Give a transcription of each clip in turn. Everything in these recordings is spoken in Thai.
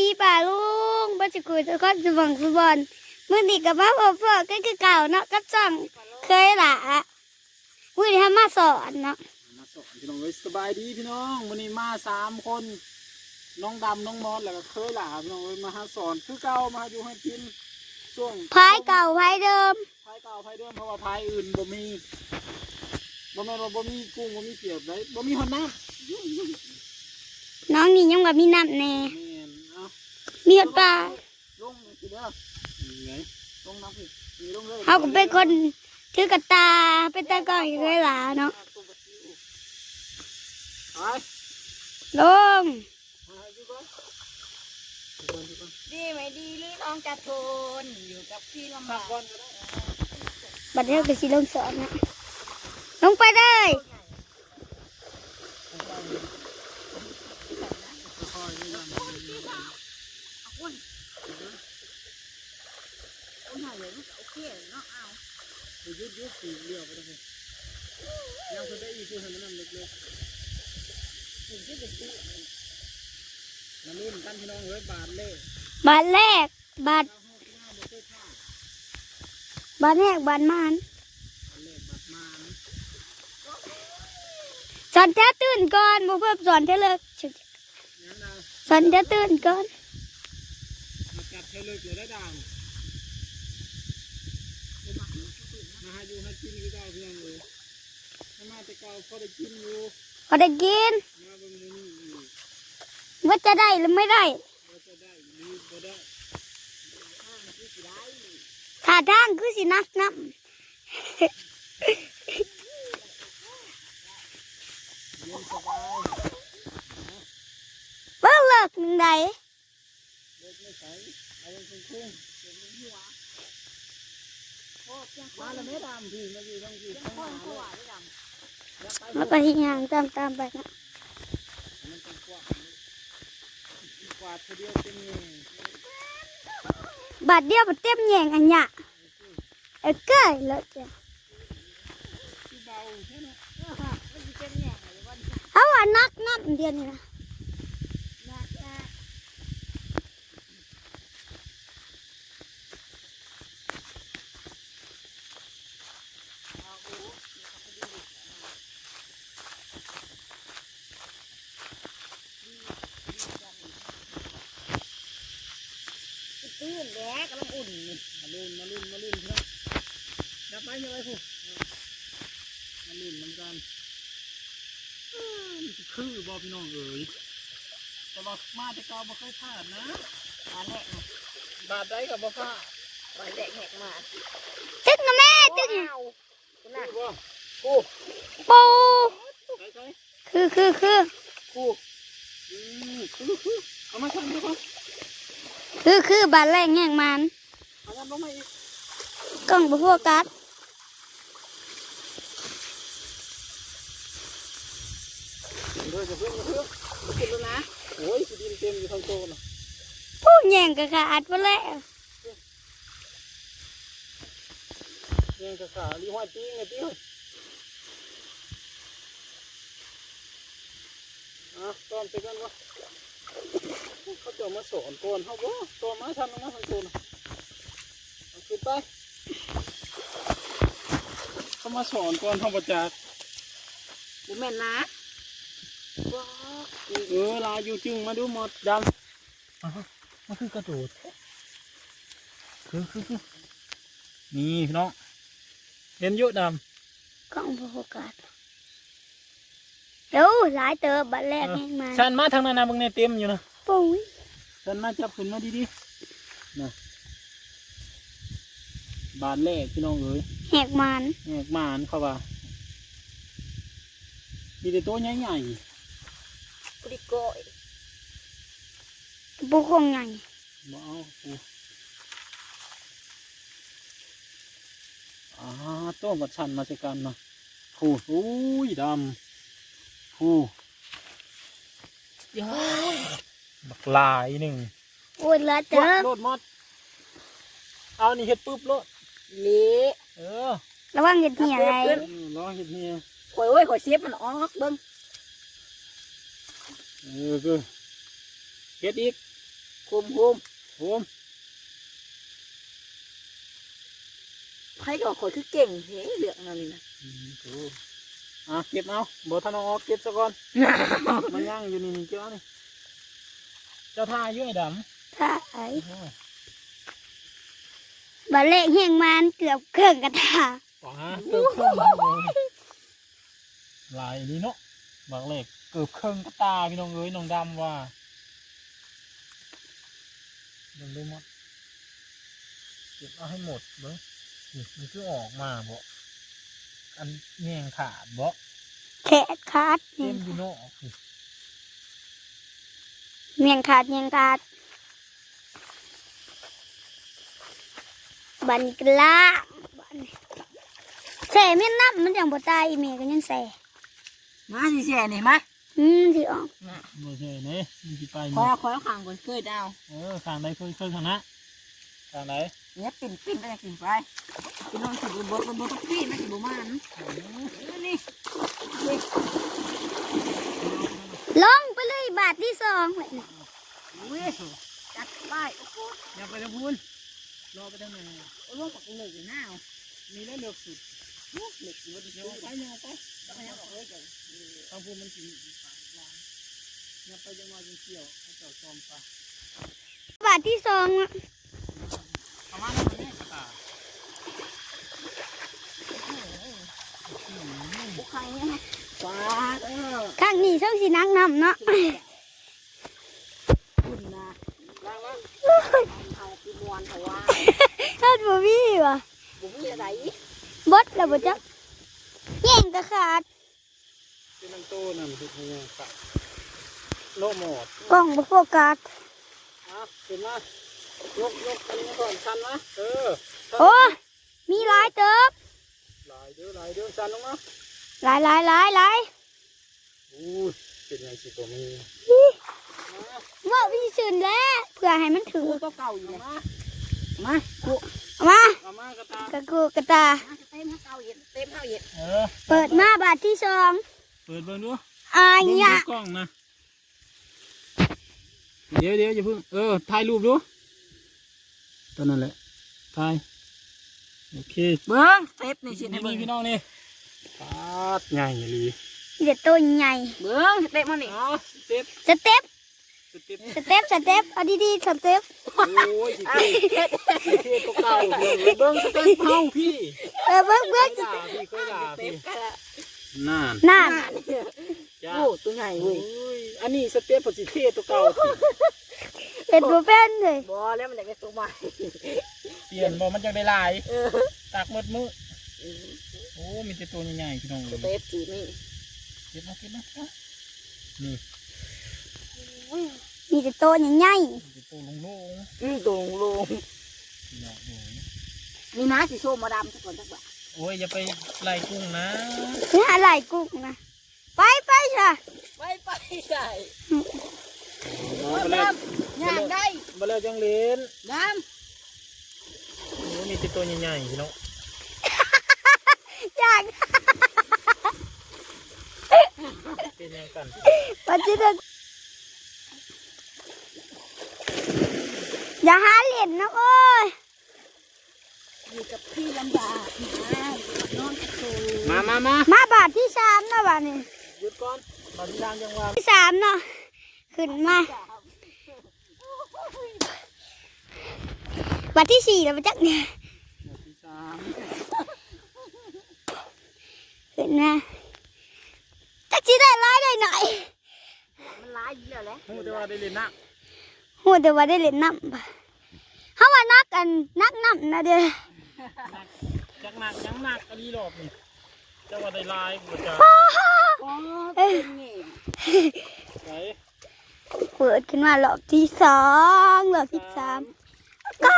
ดีป่าลุงบ่จะคุยทุกคนสมองสบอนมื้อนี้กับพ่อพ่อพ่อก็คือเก่าเนาะกับจังเคยล่ะมื้อนี้ทำมาสอนเนาะมาสอนพี่น้องเลยสบายดีพี่น้องวันนี้มาสามคน น้องดำน้องมอสแล้วก็เคยหลาพี่น้องเลยมาหาสอนคือเก่ามาอยู่ให้กินช่วงพายเก่าพายเดิมพายเก่าพายเดิมเพราะว่าพายอื่นบ่มีบ่แม่นว่าบ่มีกุ้งบ่มีเกียบได้บ่มีหอนน้ำน้องนี่ยังว่ามีน้ำแน่แม่นเอา มีหอดปลาลงสิเด้อนี่ไงลงน้ำสินี่ลงเลยเฮาก็เป็นคนถือกระตาเป็นตากล้องเคยล่ะเนาะไปลงมาอยู่ก่อนอยู่ก่อนอยู่ก่อนดีไหมดีหรือน้องจะทนอยู่กับพี่ลำพับากกก่อนก็ได้บัดนี้ก็สิลงสอนนะลงไปเลยค่ อยๆนี่นะโอ้ยเลยลูกโอเคเนาะเอาไปยุดยุดสีเลี้ยวไปเลยยังคนได้อีกคือเห็นมันเล็กๆถึงจะเป็นตู้มาลุ้นกันพี่น้องเฮ้ยบาทเล่บาทแรกบาทบาทแรกบาทมานสอนแท้ตื่นก่อนบ่เพิ่มสอนแท้เลิกสอนแท้ตื่นก่อน มาจัดให้เลิกเลยได้ดังมาหาอยู่ให้กินคือเก่าพี่น้องเลยถ้ามาแต่เก่าพอได้กินอยู่พอได้กินมาเบิ่งมื้อนี้อีกว่าจะได้หรือไม่ได้บ่จะได้หรือบ่ได้ท่าทางคือสินักน้เย็นสบายำเบิ่งเลิกหนึ่งใด แล้วไม่ดำพี่มาอยู่ทั้งพี่ทั้งห พ่อ น้า พ่อ เลย ได้ด อย่าไป แล้วก็ที่ยางตามตามๆไปนะ มันเป็นกวาดกวาดทีเดียวเป็นเง บาทเดียวมันเต็มแยงอันเนี้ยเอ้ยเก้ยเลยจ้ะ ที่เบาใช่ไหม ำมันจะเป็นแหน่งหรือว่า เอาว่านักน้ำเดียวนี่นะ แหละกำลังอุ่นมาลุ่นมาลุ่นมาลุ่นครับจับไปยังไงผู้มาลุ่นเหมือนกันคือบ่พี่น้องเอ๋ยแต่ว่ามาแต่เก่าบ่เคยพลาดนะมาดแหลกบาดได้กับบ่พลาดมาแหลกแหกมาตึกนะแม่ตึกเอาคุณน่ะกูบ่กูปูคือคือคือกูอืมคือคือเอามาทำดูก่อน คือคือบาทแรกแยงมันเอางั้นลงมาอีกกล้องบ่โฟกัสเดี๋ยวจะเพิ่งจะเพิ่งขึ้นแล้วนะโอ้ยสิดินเต็มอยู่ทั้งโตน่ะผู้แยงก็ขาดไปแล้วยังกะขาลีห้อยปิ้งไงปิ้งอะต้อมไปกันวะ เขาจะมาสอนก่อนเขาบ่ตัวมาทันมาทันตัวน่ะเอาขึ้นไปเขามาสอนก่อนเขาประจักษ์บุแม่นนะว้าเออลาอยู่จึงมาดูหมดดำอะมันคือกระโดดคือคือคือนี่พี่น้องเห็นอยุดำกล้องบ่โฟกัสเดี๋ยวหลายเติบบาทแรกแยงมันฉันมาทางนั้นนะมึงในเต็มอยู่นะ ปุ้ยฉันมาจับขึ้นมาดีๆนะบานแรกพี่น้องเอ๋ยแหกมันแหกหมานเขาว่ามีแต่ตัวใหญ่ปริโกยปูคงไงๆบ่เอาโอ้อ่าตัวบัดชันมาใส่กันนะผู้อุ้ยดำผู้ย้อย บักลายหนึ่งโอ้ยหลายโลเติดบโลดมดเอานี่เฮ็ดปุ๊บโลดเละเออระวังเห็ดเหี่ยอะไรเออรอเฮ็ดเฮียข่อยโอ้ยข่อยเสียบมันออกเบิ้งเออคือเฮ็ดอีกคุมคุมโฮมใครก็ขอยคือเก่งเฮ้เรื่องนั่นนี่นะอืมโอ้อะเก็บเอาบ่ทันเอาออกเก็บซะก่อนมันย่างอยู่นี่นี่เจ้านี่ เจ้าท่าอยู่ไอ้ดำถ่ายโอ้ยบาเล่เฮงมันเกือบเครื่องกระตาป๋าเกือบเครื่องเลยหลายนี่เนาะบางเลขเกือบเครื่องกระตาพี่น้องเอ้ยน้องดำว่าเบิ่งดูหมดเก็บเอาให้หมดเบิ่งนี่มันคือออกมาบ่อันแยงขาดบ่แขกขาดเต็มอยู่เนาะนี่ เมียงขาดเมียงขาดบัดนกลาบัดนี้แส่เมียนน้ำมันยังบ่ตายอีเมก็ยังแส่มาสิแช่นี่มาอืมที่ออกบ่ใช่เด้มันสิไปขอนี่ขอขังก่อนเคยดาวเออข้างใดเคยเคยข้างนะข้างใดเนี่ยปิ่นปิ่นไปกินไปกินนอนสิบบดบดทุกที่มันสิบมันนี่ลงไป เลยบาทที่สองเว้ยน่ะอุ้ยจัดไปโอ้โหอย่าไปทางพูนรอไปทางไหนโลกปักเลยหน้ามีแล้วเลือกสุดลูกเหล็กอยู่บนเดี๋ยวเอาไปเดี๋ยวเอาไปต้องให้บอกเลยกันทางพูนมันกินปากวางอย่าไปจังหวะจังเกี่ยวให้เจ้าจอมปลาบาทที่สองอะประมาณนั้นนี่กระตาบุกใครเนี่ยฟ้าเออ ข้างนี้ช่องสีนักนำเนาะคุณนะว่างว่าเอาปีมวนเขาว่าคาดบ่มีวะบุมีอะไรบดแล้วบ่จักแย่งกระขาดเป็นนังโตนั่นคือพยังกะโลหมดกล้องบ่โฟกัสอะขึ้นมายกยกอันนี้ก่อนชันนะเออโอ้มีหลายเติบหลายเด้อหลายเด้อชันลงมา หลายหลายหลายหลายอู้ยเป็นยังสิตัวมีว่าพี่ชื่นแล้วเพื่อให้มันถึงกูก็เก่าอยู่มามากูเอามาเอามากระตากระกูกระตาเต็มเก่าเย็นเต็มเก่าเย็นเออเปิดมาบาทที่สองเปิดเบิ่งดูอายเบิ่งยะดูกล้องนะเดี๋ยวเดี๋ยวอย่าเพิ่งเออถ่ายรูปดูตอนนั้นแหละถ่ายโอเคเบิ้งเต็มนี่สินี่เบิ้งพี่น้องนี่ ปาดใหญ่เลยเด็ดตัวใหญ่เบิ้งเต็มมันนี่อ๋อสเต็ปสเต็ปสเต็ปสเต็ปสเต็ปเอาดีๆสเต็ปโอ้ยสิเท่สิเท่ตัวเก่าเบิ่งเบิ่งสเต็ปเฮาพี่เออเบิ้งเคเบิ้ยงด่าพี่เคยด่าเต็พี่มกันละนั่นนั่นจ้าโอ้ตัวใหญ่โอ้เว้ยยอันนี้สเต็ปปสิเท่ตัวเก่าพี่เห็ดบัวเป็นเลยบอแล้วมันอยากได้ตัวใหม่เปลี่ยนบ่มันจะได้หลายเออตากมืดมือ โอ้ มีแต่ตัวใหญ่ๆพี่น้องเลยเต็มสีนี่เก็บมาเก็บมาเอานี่มีแต่ตัวใหญ่มีแต่ตัวลงโล่งอืมตรงลงๆพี่น้องโอ้ยมีน้าสีส้มมาดำสักคนสักบาทโอ้ยอย่าไปไล่กุ้งนะๆนี่อะไรกุ้งนะไปไปจ้ะไปไปใส่มาแล้วย่างได้มาแล้วจังเล่นน้โอ้มีแต่ตัวใหญ่ๆพี่น้อง อยากเป็นยังกันปัจจุบันอย่าหาเหรียญนะโอ้ยำอยู่กับพี่ลำบากนะนอนกับตูมามามามาบาทที่สามเนาะบาทนี้หยุดก่อนตอนที่ทางจังหวะที่สามเนาะขึ้นมาบาทที่สี่แล้วมาจักเนี่ยที่สาม ขึ้นมาจักจีได้ร้ายได้หน่อยมันร้ายอยู่แล้วแหละหูแต่ว่าได้เล่นนะโหแต่ว่าได้เล่นน้ำเขาว่านักกันนักน้ำนะเด้อจักหนักยังหนักอันนี้รอบนี่จะว่าได้ลายกูจะโอ้เป็นไงไหนเปิดขึ้นมารอบที่สองรอบที่สามก็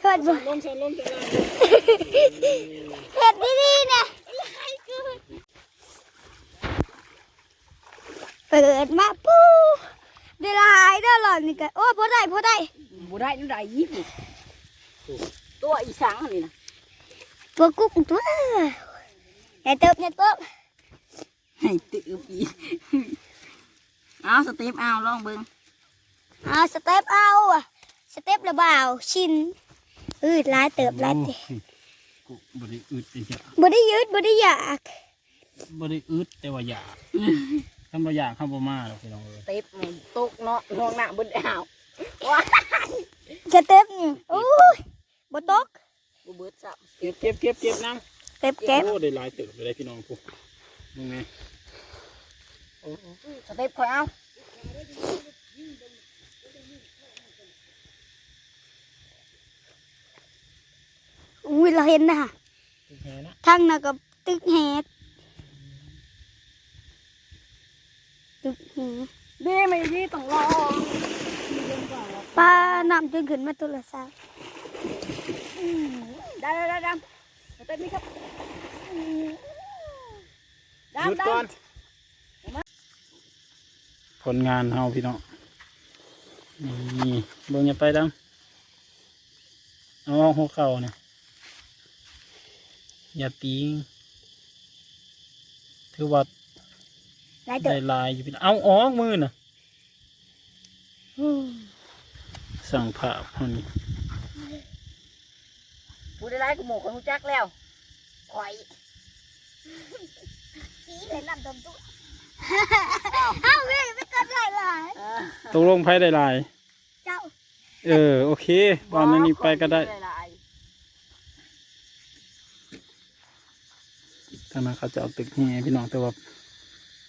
เกิดบ่ลงฉันลงฉันลงเห็ดดีๆเนี่ย เปิดมาปูได้หลายได้อหล่อนนี่กันโอ้พอได้พอได้บุได้นั่นได้ยี่สิบตัวอีสังอันนี้นะตัวกุ๊กตัวอย่าเติบอย่าเติบให้ตื่นอีเอาสเต็ปเอาลองเบิ้งเอาสเต็ปเอาอะสเต็ประบ่าวชินอืดหลายเติบหลายเติบกูบริอึดไอ้เหี้ยบ่ได้ยืดบ่ได้อยากบริอึดแต่ว่าอยาก ทำบ่อยากเข้าบ่มาหรอกพี่น้องเอ้ยเต็บมันตกเนาะน้องหน้าบนดาวสเต็ปนี่โอ้ยบ่ตกบ่เบิดซ้เก็บเก็บเก็บเก็บน้สเต็ปำเก็บโอ้ได้หลายเติบเลยพี่น้องกูมึงไงำสเต็ปคอยเอาอุ้ยเราเห็นนะตึกแหนะทั้งน่ะกับตึกแห ดตึกแหเด้ไม่ดีต้องรอปลานำจนขึ้นมาโทรศัพท์ได้ได้ได้ดำสเต็ปนี้ครับหยุดดำก่อน ดำผลงานเฮาพี่น้องนี่เบิ่งอย่าไปดังเอาออกหัวเข่าเนี่ยอย่าตีงถือว่า หลายเติได้บลายอยู่พี่น้องเอาออกมือน่ะสั่งผ่าพวกนี้ผู้ได้ไล่กูหมูของรู้จักแล้วข่อยสีเลยนำตมตัวเอ้าเว้ยไม่เกิดไรเลยเออตกลงไพ่ได้ลาย เจ้าเออ โอเควันนี้ไปก็ได้ข่อยลายทางนั้นเขาจะเอาตึกแห่พี่น้องแต่ว่า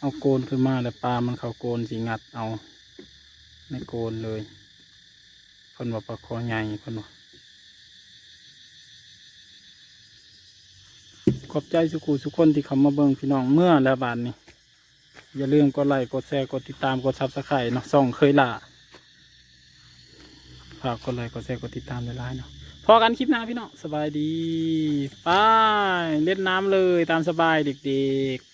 เอาโกนขึ้นมาแล้วปลามันเขาโกนสิงัดเอาในโกนเลยเพิ่นว่าปลาคอใหญ่เพิ่นว่าขอบใจสุขุสุคนที่เขามาเบิ่งพี่น้องเมื่อแล้วบานนี้ อย่าลืมกดไลค์กดแชร์กดติดตามกดซับสไครต์เนาะส่องเคยล่ะฝากกดไลค์กดแชร์กดติดตามหลายเนาะพอกันคลิปหน้าพี่น้องสบายดีไปเล่นน้ำเลยตามสบายเด็กๆ